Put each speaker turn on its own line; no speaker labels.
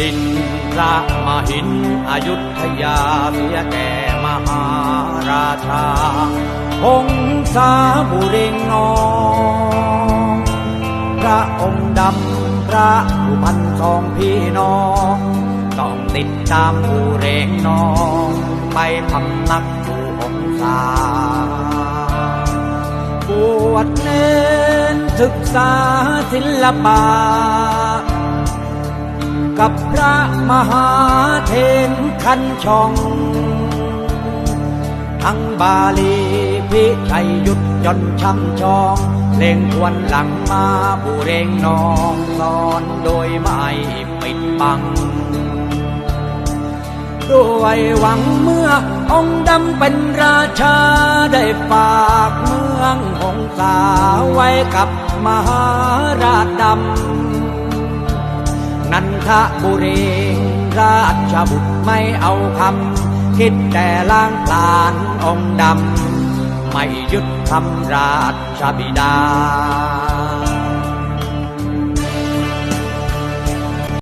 ดินพระมหินอยุธยาเสียแก่มหาราชาพงษาบุเรงนองพระองค์ดำพระผู้พันสองพี่น้อง ต้องติดตามผู้เรงนอง ไปพำนักผู้องศาบวชเน้นศึกษาศิลปะ กับพระมหาเทนคันช่อง ทั้งบาลีพิชัยยุทธจนช่ำชองเพลงทวนหลังมาบุเรงนองสอนโดยไม่ปิดบังด้วยหวังเมื่อองค์ดำเป็นราชาได้ฝากเมืองหงสาไว้กับมหาราชดำ นันทบุรีราชบุตรไม่เอาคำคิดแต่ล้างผลาญองดำ ไม่ยึดคำราชบิดา